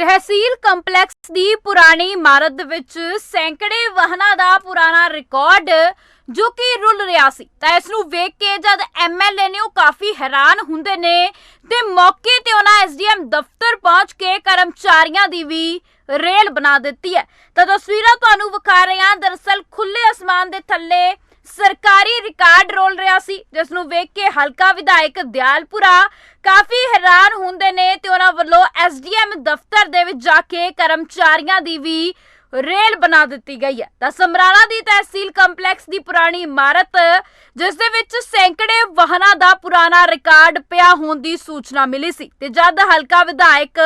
ਤਹਿਸੀਲ complex ਦੀ ਪੁਰਾਣੀ ਇਮਾਰਤ ਦੇ ਵਿੱਚ ਸੈਂਕੜੇ ਵਾਹਨਾਂ ਦਾ ਪੁਰਾਣਾ ਰਿਕਾਰਡ ਜੋ ਕਿ ਰੁਲ ਰਿਹਾ ਸੀ। ਤਾਂ ਇਸ ਨੂੰ ਵੇਖ ਕੇ ਜਦ ਐਮਐਲਏ ਨੇ ਉਹ ਕਾਫੀ ਹੈਰਾਨ ਹੁੰਦੇ ਨੇ ਤੇ ਮੌਕੇ ਤੇ ਉਹਨਾਂ ਐਸਡੀਐਮ ਦਫ਼ਤਰ ਪਹੁੰਚ ਕੇ ਕਰਮਚਾਰੀਆਂ ਦੀ ਵੀ ਰੇਲ ਬਣਾ ਦਿੱਤੀ ਹੈ। ਤਾਂ ਤਸਵੀਰਾਂ ਤੁਹਾਨੂੰ ਵਿਖਾ ਰਹੇ ਹਾਂ। ਦਰਅਸਲ ਖੁੱਲੇ ਅਸਮਾਨ ਦੇ ਥੱਲੇ ਸਰਕਾਰੀ ਰਿਕਾਰਡ ਰੋਲ ਰਿਹਾ ਸੀ, ਜਿਸ ਨੂੰ ਵੇਖ ਕੇ ਹਲਕਾ ਵਿਧਾਇਕ ਦਿਆਲਪੁਰਾ ਕਾਫੀ ਹੈਰਾਨ ਹੁੰਦੇ ਨੇ ਤੇ ਉਹਨਾਂ ਵੱਲੋਂ ਐਸਡੀਐਮ ਦਫ਼ਤਰ ਦੇ ਵਿੱਚ ਜਾ ਕੇ ਕਰਮਚਾਰੀਆਂ ਦੀ ਵੀ ਰੇਲ ਬਣਾ ਦਿੱਤੀ ਗਈ ਹੈ। ਤਾਂ ਸਮਰਾਲਾ ਦੀ ਤਹਿਸੀਲ ਕੰਪਲੈਕਸ ਦੀ ਪੁਰਾਣੀ ਇਮਾਰਤ, ਜਿਸ ਦੇ ਵਿੱਚ ਸੈਂਕੜੇ ਵਾਹਨਾਂ ਦਾ ਪੁਰਾਣਾ ਰਿਕਾਰਡ ਪਿਆ ਹੋਣ ਦੀ ਸੂਚਨਾ ਮਿਲੀ ਸੀ। ਤੇ ਜਦ ਹਲਕਾ ਵਿਧਾਇਕ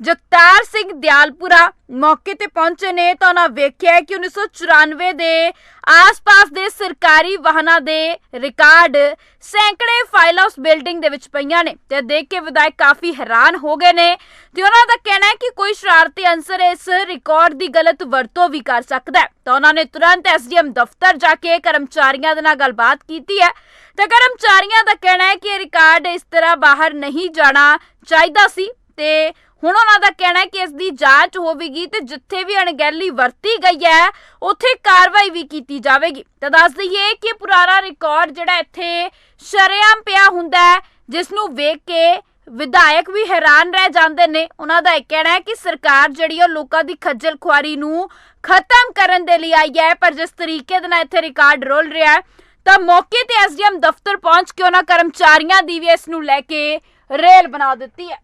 ਜਗਤਾਰ ਸਿੰਘ ਦਿਆਲਪੁਰਾ ਮੌਕੇ ਤੇ ਪਹੁੰਚੇ ਨੇ ਤਾਂ ਉਹਨਾਂ ਵੇਖਿਆ ਕਿ 1994 ਦੇ ਆਸ-ਪਾਸ ਦੇ ਸਰਕਾਰੀ ਵਾਹਨਾਂ ਦੇ ਰਿਕਾਰਡ ਸੈਂਕੜੇ ਫਾਈਲ ਹਾਊਸ ਬਿਲਡਿੰਗ ਦੇ ਵਿੱਚ ਪਈਆਂ ਨੇ ਤੇ ਦੇਖ ਕੇ ਵਿਧਾਇਕ ਕਾਫੀ ਹੈਰਾਨ ਹੋ ਗਏ ਨੇ ਤੇ ਉਹਨਾਂ ਦਾ ਕਹਿਣਾ ਹੈ ਕਿ ਕੋਈ ਸ਼ਰਾਰਤੀ ਅੰਸਰ ਇਸ ਰਿਕਾਰਡ ਦੀ ਗਲਤ ਵਰਤੋਂ ਵੀ ਕਰ ਸਕਦਾ ਹੈ। ਤਾਂ ਉਹਨਾਂ ਨੇ ਤੁਰੰਤ ਐਸਡੀਐਮ ਦਫ਼ਤਰ ਜਾ ਕੇ ਕਰਮਚਾਰੀਆਂ ਦੇ ਨਾਲ ਗੱਲਬਾਤ ਕੀਤੀ ਹੈ ਤੇ ਕਰਮਚਾਰੀਆਂ ਦਾ ਕਹਿਣਾ ਹੈ ਕਿ ਇਹ ਰਿਕਾਰਡ ਇਸ ਤਰ੍ਹਾਂ ਬਾਹਰ ਨਹੀਂ ਜਾਣਾ ਚਾਹੀਦਾ ਸੀ ਤੇ ਹੁਣ ਉਹਨਾਂ ਦਾ ਕਹਿਣਾ ਹੈ ਕਿ ਇਸ ਦੀ ਜਾਂਚ ਹੋਵੇਗੀ ਤੇ ਜਿੱਥੇ ਵੀ ਅਣਗਹਿਲੀ ਵਰਤੀ ਗਈ ਹੈ, ਉੱਥੇ ਕਾਰਵਾਈ ਵੀ ਕੀਤੀ ਜਾਵੇਗੀ। ਤਾਂ ਦੱਸ ਦਈਏ ਕਿ ਪੁਰਾਣਾ ਰਿਕਾਰਡ ਜਿਹੜਾ ਇੱਥੇ ਸ਼ਰੇਆਮ ਪਿਆ ਹੁੰਦਾ ਹੈ ਜਿਸ ਨੂੰ ਵੇਖ ਕੇ ਵਿਧਾਇਕ ਵੀ ਹੈਰਾਨ ਰਹਿ ਜਾਂਦੇ ਨੇ। ਉਹਨਾਂ ਦਾ ਇਹ ਕਹਿਣਾ ਹੈ ਕਿ ਸਰਕਾਰ ਜਿਹੜੀ ਉਹ ਲੋਕਾਂ ਦੀ ਖੱਜਲ ਖੁਆਰੀ ਨੂੰ ਖਤਮ ਕਰਨ ਦੇ ਲਈ ਆਈ ਹੈ, ਪਰ ਜਿਸ ਤਰੀਕੇ ਦੇ ਨਾਲ ਇੱਥੇ ਰਿਕਾਰਡ ਰੋਲ ਰਿਹਾ ਹੈ, ਤਾਂ ਮੌਕੇ ਤੇ ਐਸਡੀਐਮ ਦਫ਼ਤਰ ਪਹੁੰਚ ਕੇ ਉਹਨਾਂ ਕਰਮਚਾਰੀਆਂ ਦੀ ਵੀ ਇਸ ਨੂੰ ਲੈ ਕੇ ਰੇਲ ਬਣਾ ਦਿੱਤੀ ਹੈ।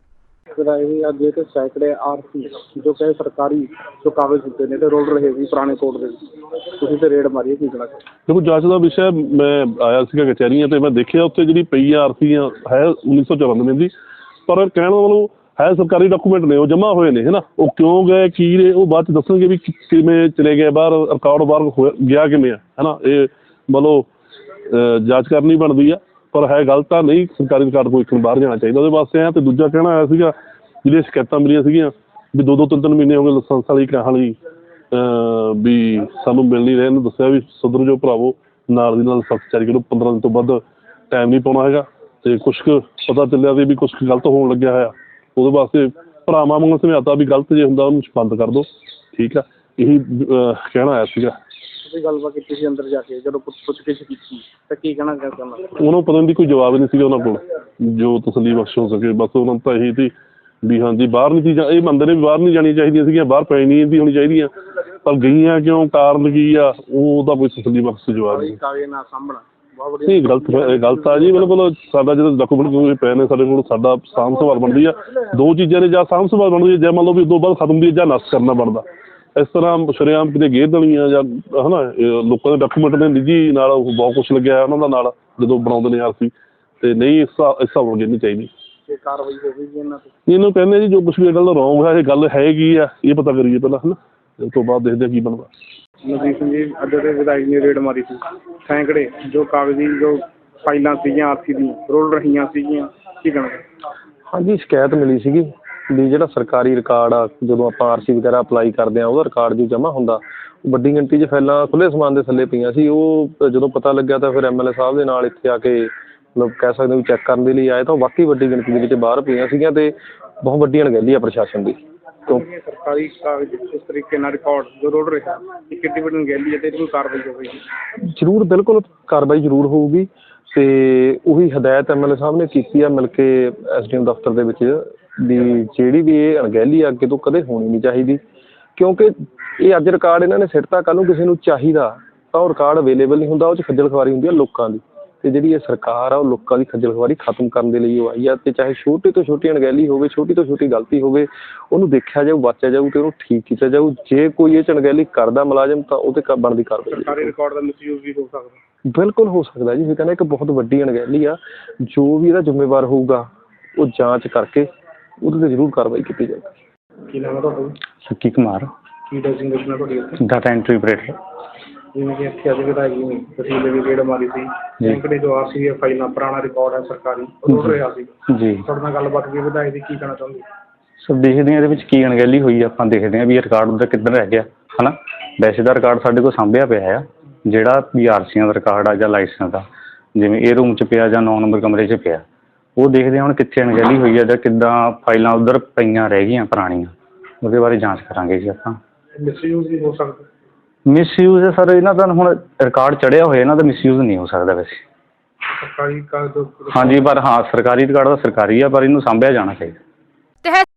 ਵਿਦਾਇਗੀ ਅੱਜ ਇਹ ਸੈਂਕੜੇ ਆਰਸੀ ਜੋ ਕਿ ਸਰਕਾਰੀ ਜੋ ਕਾਗਜ਼ ਹੁੰਦੇ ਨੇ ਤੇ ਰੋਲ ਰਹੇ ਸੀ ਪੁਰਾਣੇ ਕੋਰਟ ਦੇ ਵਿੱਚ। ਤੁਸੀਂ ਤੇ ਰੇਡ ਮਾਰੀ ਹੈ ਕੀ ਕਹਿਣਾ ਦੇਖੋ ਜਾਂਚ ਦਾ ਵਿਸ਼ਾ ਮੈਂ ਆਇਆ ਸੀਗਾ ਕਚਹਿਰੀਆਂ ਤੇ ਮੈਂ ਦੇਖਿਆ ਉੱਥੇ ਜਿਹੜੀ ਪਈ ਆਰਸੀ ਹੈ 1994 ਦੀ। ਪਰ ਕਹਿਣ ਦਾ ਮਤਲਬ ਹੈ ਸਰਕਾਰੀ ਡਾਕੂਮੈਂਟ ਨੇ ਉਹ ਜਮ੍ਹਾਂ ਹੋਏ ਨੇ ਹੈਨਾ? ਉਹ ਕਿਉਂ ਗਏ ਕੀ ਨੇ ਉਹ ਬਾਅਦ ਚ ਦੱਸਣਗੇ ਵੀ ਕਿ- ਕਿਵੇਂ ਚਲੇ ਗਏ ਬਾਹਰ ਰਿਕਾਰਡ ਬਾਹਰ ਹੋਇਆ- ਗਿਆ ਕਿਵੇਂ ਆ ਹੈਨਾ? ਇਹ ਮਤਲਬ ਅਹ, ਜਾਂਚ ਕਰਨੀ ਬਣਦੀ ਆ। ਪਰ ਹੈ ਗੱਲ ਤਾਂ ਨਹੀਂ, ਸਰਕਾਰੀ ਰਿਕਾਰਡ ਕੋਈ ਇੱਕ ਬਾਹਰ ਜਾਣਾ ਚਾਹੀਦਾ। ਉਹਦੇ ਵਾਸਤੇ ਆ ਤੇ ਦੂਜਾ ਕਹਿਣਾ ਆਇਆ ਸੀਗਾ ਜਿਹੜੀਆਂ ਸ਼ਿਕਾਇਤਾਂ ਮਿਲੀਆਂ ਸੀਗੀਆਂ ਵੀ ਦੋ ਦੋ, ਤਿੰਨ ਤਿੰਨ ਮਹੀਨੇ ਹੋ ਗਏ ਲਾਇਸੈਂਸ ਵਾਲੀ ਕਹਾਣੀ ਅਹ, ਵੀ ਸਾਨੂੰ ਮਿਲ ਨਹੀਂ ਰਹੇ। ਇਹਨੂੰ ਦੱਸਿਆ ਵੀ ਸੁਧਰ ਜੋ ਭਰਾਵੋ, ਨਾਲ ਦੀ ਨਾਲ ਸਖਤ ਚਾਰੀ ਕਰੋ 15 ਦਿਨ ਤੋਂ ਵੱਧ ਟਾਈਮ ਨਹੀਂ ਪਾਉਣਾ ਹੈਗਾ। ਤੇ ਕੁਛ ਕੁ ਪਤਾ ਚੱਲਿਆ ਸੀ ਵੀ ਕੁਛ ਕੁ ਗਲਤ ਹੋਣ ਲੱਗਿਆ ਹੋਇਆ। ਉਹਦੇ ਵਾਸਤੇ ਭਰਾਵਾਂ ਵਾਂਗੂ ਸਮਝਾਤਾ ਵੀ ਗਲਤ ਜੇ ਹੁੰਦਾ, ਉਹਨੂੰ ਬੰਦ ਕਰ ਦਿਓ ਠੀਕ ਆ। ਇਹੀ ਕਹਿਣਾ ਆਇਆ ਸੀਗਾ। ਤੁਸੀਂ ਗੱਲਬਾਤ ਕੀਤੀ ਸੀ ਅੰਦਰ ਜਾ ਕੇ ਜਦੋਂ ਪੁੱਛ ਪੁੱਛ ਕੇ ਕੀਤੀ ਤਾਂ ਕੀ ਕਹਿਣਾ ਚਾਹੁੰਦਾ ਉਹਨਾਂ ਪਤਾ ਨਹੀਂ ਕੋਈ ਜਵਾਬ ਹੀ ਨਹੀਂ ਸੀਗਾ ਉਹਨਾਂ ਕੋਲ ਜੋ ਤਸੱਲੀ ਬਖਸ਼ ਹੋ ਸਕੇ ਬਸ ਉਹਨਾਂ ਨੂੰ ਤਾਂ ਇਹੀ ਸੀ ਵੀ ਹਾਂਜੀ ਬਾਹਰ ਨਹੀਂ ਚੀਜ਼ਾਂ ਇਹ ਮੰਨਦੇ ਨੇ ਵੀ ਬਾਹਰ ਨਹੀਂ ਜਾਣੀਆਂ ਚਾਹੀਦੀਆਂ ਸੀਗੀਆਂ ਬਾਹਰ ਪੈ ਨਹੀਂ ਦੀ ਹੋਣੀ ਚਾਹੀਦੀਆਂ ਪਰ ਗਈਆਂ ਕਿਉਂ ਕਾਰਨ ਕੀ ਆ ਉਹ ਉਹਦਾ ਕੋਈ ਤਸੱਲੀ ਬਖਸ਼ ਜਵਾਬ ਨਹੀਂ। ਕਾਗਜ਼ ਨਾ ਸਾਹਮਣਾ ਨਹੀਂ ਗਲਤ ਇਹ ਗਲਤ ਆ ਜੀ ਬਿਲਕੁਲ ਸਾਡਾ ਜਿਹੜਾ ਡਾਕੂਮੈਂਟ ਕੋਈ ਪਏ ਨੇ ਸਾਡੇ ਕੋਲ ਸਾਡਾ ਸਾਂਭ ਸੰਭਾਲ ਬਣਦੀ ਆ ਦੋ ਚੀਜ਼ਾਂ ਨੇ ਜਾਂ ਸਾਂਭ ਸੰਭਾਲ ਬਣਦੀ ਆ ਜਾਂ ਮੰਨ ਲਓ ਵੀ ਉਦੋਂ ਬਾਅਦ ਖਤਮ ਦੀ ਜਾਂ ਨਸ਼ਟ ਕਰਨਾ ਬਣਦਾ। ਇਸ ਤਰ੍ਹਾਂ ਸ਼ਰੇਆਮ ਕਿਤੇ ਗੇਰ ਦੇਣੀ ਆ ਜਾਂ ਹਨਾ ਇਹ ਲੋਕਾਂ ਦੇ ਡਾਕੂਮੈਂਟ ਦੇ ਨਿੱਜੀ ਨਾਲ ਉਹ ਬਹੁਤ ਕੁਝ ਲੱਗਿਆ ਉਹਨਾਂ ਦਾ ਨਾਲ ਜਦੋਂ ਬਣਾਉਂਦੇ ਨੇ ਆਰਸੀ। ਤੇ ਨਹੀਂ ਇਸ ਹਿਸਾਬ- ਇਸ ਹਿਸਾਬ ਨਾਲ ਨਹੀਂ ਚਾਹੀਦੀ। ਕਿ ਕਾਰਵਾਈ ਹੋਵੇਗੀ ਇਹਨਾਂ ਤੇ। ਇਹਨੂੰ ਕਹਿੰਦੇ ਜੀ ਜੋ ਕੁਝ ਵੀ ਇਹ ਗੱਲ ਰੋਂਗ ਹੈ ਇਹ ਗੱਲ ਹੈਗੀ ਆ ਇਹ ਪਤਾ ਕਰੀਏ ਪਹਿਲਾਂ ਹਨਾ। ਉਸ ਤੋਂ ਬਾਅਦ ਦੇਖਦੇ ਆ ਕੀ ਬਣਦਾ। ਨਵੀਨ ਸਿੰਘ ਜੀ ਅੱਜ ਦੇ ਵਿਧਾਇਕ ਨੇ ਰੇਡ ਮਾਰੀ ਸੀ। ਸੈਂਕੜੇ ਜੋ ਕਾਗਜ਼ੀ ਜੋ ਫਾਈਲਾਂ ਸੀਗੀਆਂ ਆਰਸੀ ਦੀ ਰੋਲ ਰਹੀਆਂ ਸੀਗੀਆਂ ਕੀ ਕਹਿਣਾ? ਚਾਹੋਗੇ? ਹਾਂਜੀ ਸ਼ਿਕਾਇਤ ਮਿਲੀ ਸੀਗੀ। ਵੀ ਜਿਹੜਾ ਸਰਕਾਰੀ ਰਿਕਾਰਡ ਆ ਜਦੋਂ ਆਪਾਂ ਆਰਸੀ ਵਗੈਰਾ ਅਪਲਾਈ ਕਰਦੇ ਆ ਉਹਦਾ ਰਿਕਾਰਡ ਜੋ ਜਮ੍ਹਾਂ ਹੁੰਦਾ ਵੱਡੀ ਗਿਣਤੀ 'ਚ ਫਾਈਲਾਂ ਖੁੱਲੇ ਸਮਾਨ ਦੇ ਥੱਲੇ ਪਈਆਂ ਸੀ। ਉਹ ਜਦੋਂ ਪਤਾ ਲੱਗਿਆ ਤਾਂ ਫਿਰ ਐਮਐਲਏ ਸਾਹਿਬ ਦੇ ਨਾਲ ਇੱਥੇ ਆ ਕੇ ਮਤਲਬ ਕਹਿ ਸਕਦੇ ਵੀ ਚੈੱਕ ਕਰਨ ਦੇ ਲਈ ਆਏ ਤਾਂ ਵਾਕਈ ਵੱਡੀ ਗਿਣਤੀ ਦੇ ਵਿੱਚ ਬਾਹਰ ਪਈਆਂ ਸੀਗੀਆਂ ਤੇ ਬਹੁਤ ਵੱਡੀ ਅਣਗਹਿਲੀ ਆ ਪ੍ਰਸ਼ਾਸਨ ਦੀ। ਕਿਉਂ? ਇਹ ਸਰਕਾਰੀ ਕਾਗਜ਼ ਇਸ ਤਰੀਕੇ ਨਾਲ ਰਿਕਾਰਡ ਜੋ ਰੋਲ ਰਿਹਾ ਇਹ ਕਿੱਡੀ ਵੱਡੀ ਗੈਲੀ ਹੈ ਤੇ ਇਹਦੀ ਕੋਈ ਕਾਰਵਾਈ ਹੋਵੇਗੀ? ਜ਼ਰੂਰ ਬਿਲਕੁਲ ਕਾਰਵਾਈ ਜ਼ਰੂਰ ਹੋਊਗੀ ਤੇ ਉਹੀ ਹਦਾਇਤ ਐਮਐਲਏ ਸਾਹਿਬ ਨੇ ਕੀਤੀ ਆ ਮਿਲ ਕੇ ਐਸਡੀਐਮ ਦਫ਼ਤਰ ਦੇ ਵਿੱਚ ਵੀ ਜਿਹੜੀ ਵੀ ਇਹ ਅਣਗਹਿਲੀ ਆ ਅੱਗੇ ਤੋਂ ਕਦੇ ਹੋਣੀ ਨਹੀਂ ਚਾਹੀਦੀ। ਕਿਉਂਕਿ ਇਹ ਅੱਜ ਰਿਕਾਰਡ ਇਹਨਾਂ ਨੇ ਸਿੱਟਤਾ ਕੱਲ ਨੂੰ ਕਿਸੇ ਨੂੰ ਚਾਹੀਦਾ ਤਾਂ ਉਹ ਰਿਕਾਰਡ ਅਵੇਲੇਬਲ ਨਹੀਂ ਹੁੰਦਾ ਉਹ 'ਚ ਖੱਜਲ ਖਵਾਰੀ ਹੁੰਦੀ ਆ ਲੋਕਾਂ ਦੀ। ਤੇ ਜਿਹੜੀ ਇਹ ਸਰਕਾਰ ਆ ਉਹ ਲੋਕਾਂ ਦੀ ਖੱਜਲ ਖਵਾਰੀ ਖਤਮ ਕਰਨ ਦੇ ਲਈ ਉਹ ਆਈ ਆ ਤੇ ਚਾਹੇ ਛੋਟੀ ਤੋਂ ਛੋਟੀ ਅਣਗਹਿਲੀ ਹੋਵੇ ਛੋਟੀ ਤੋਂ ਛੋਟੀ ਗਲਤੀ ਹੋਵੇ ਉਹਨੂੰ ਦੇਖਿਆ ਜਾਊ ਵਾਚਿਆ ਜਾਊ ਤੇ ਉਹਨੂੰ ਠੀਕ ਕੀਤਾ ਜਾਊ। ਜੇ ਕੋਈ ਇਹ 'ਚ ਅਣਗਹਿਲੀ ਕਰਦਾ ਮੁਲਾਜ਼ਮ ਤਾਂ ਉਹਤੇ ਕ- ਬਣਦੀ ਕਾਰਵਾਈ। ਸਰਕਾਰੀ ਰਿਕਾਰਡ ਦਾ ਮਿਸਯੂਜ਼ ਵੀ ਹੋ ਸਕਦਾ। ਬਿਲਕੁਲ ਹੋ ਸਕਦਾ ਜੀ। ਇਹ ਕਹਿੰਦਾ ਇੱਕ ਬਹੁਤ ਵੱਡੀ ਅਣਗਹਿਲੀ ਆ ਜੋ ਵੀ ਇਹਦਾ ਜ਼ਿੰਮੇਵਾਰ ਹੋਊਗਾ ਉਹ ਜਾਂਚ ਕਰਕੇ ਉਹਦੇ ਤੇ ਜ਼ਰੂਰ ਕਾਰਵਾਈ ਕੀਤੀ ਜਾਏਗੀ। ਕੀ ਨਾਮ ਹੈ ਤੁਹਾਡਾ ਜੀ? ਸੱਕੀ ਕੁਮਾਰ। ਕੀ ਡੈਸਿਗਨੇਸ਼ਨ ਹੈ ਤੁਹਾਡੀ ਇੱਥੇ ਡਾਟਾ ਐਂਟਰੀ ਆਪਰੇਟਰ ਜਿਵੇਂ ਕਿ ਇੱਥੇ ਅੱਜ ਵਿਧਾਇਕ ਜੀ ਨੇ ਦੇ ਵੀ ਰੇਡ ਮਾਰੀ ਸੀ ਜੋ। ਆਰਸੀ ਦੀਆਂ ਫਾਈਲਾਂ ਪੁਰਾਣਾ ਰਿਕਾਰਡ ਹੈ ਸਰਕਾਰੀ ਉਹ ਰੋਲ ਰਿਹਾ ਸੀ। ਜੀ। ਤੁਹਾਡੇ ਨਾਲ ਗੱਲਬਾਤ ਵੀ ਵਿਧਾਇਕ ਦੀ ਕੀ ਕਹਿਣਾ ਚਾਹੁੰਦੇ? ਸੋ ਦੇਖਦੇ ਹਾਂ ਇਹਦੇ ਵਿੱਚ ਕੀ ਅਣਗਹਿਲੀ ਹੋਈ ਆ, ਆਪਾਂ ਦੇਖਦੇ ਹਾਂ ਵੀ ਇਹ ਰਿਕਾਰਡ ਉਹਦਾ ਕਿੱਧਰ ਰਹਿ ਗਿਆ ਹਨਾ? ਵੈਸੇ ਦਾ ਰਿਕਾਰਡ ਸਾਡੇ ਕੋਲ ਸਾਂਭਿਆ ਪਿਆ ਆ। ਜਿਹੜਾ ਵੀ ਆਰਸੀਆਂ ਦਾ ਰਿਕਾਰਡ ਆ ਜਾਂ ਲਾਇਸੈਂਸ ਦਾ ਜਿਵੇਂ ਇਹ ਰੂਮ 'ਚ ਪਿਆ ਜਾਂ 9 ਨੰਬਰ ਕਮਰੇ 'ਚ ਪਿਆ। ਉਹ ਦੇਖਦੇ ਹਾਂ ਹੁਣ ਕਿੱਥੇ ਅਣਗਹਿਲੀ ਹੋਈ ਆ ਜਾਂ ਕਿੱਦਾਂ ਫਾਈਲਾਂ ਉਧਰ ਪਈਆਂ ਰਹਿ ਗਈਆਂ ਪੁਰਾਣੀਆਂ। ਉਹਦੇ ਬਾਰੇ ਜਾਂਚ ਕਰਾਂਗੇ ਜੀ ਆਪਾਂ। ਮਿਸਯੂਜ਼ ਵੀ ਹੋ ਸਕਦਾ। ਮਿਸਯੂਜ਼ ਹੈ ਸਰ ਇਹਨਾਂ ਦਾ ਹੁਣ ਰਿਕਾਰਡ ਚੜਿਆ ਹੋਇਆ ਇਹਨਾਂ ਦਾ ਮਿਸਯੂਜ਼ ਨਹੀਂ ਹੋ ਸਕਦਾ ਵੈਸੇ। ਸਰਕਾਰੀ ਕਾਗਜ਼ ਹਾਂਜੀ ਪਰ ਹਾਂ ਸਰਕਾਰੀ ਰਿਕਾਰਡ ਤਾਂ ਸਰਕਾਰੀ ਆ ਪਰ ਇਹਨੂੰ ਸਾਂਭਿਆ ਜਾਣਾ ਚਾਹੀਦਾ।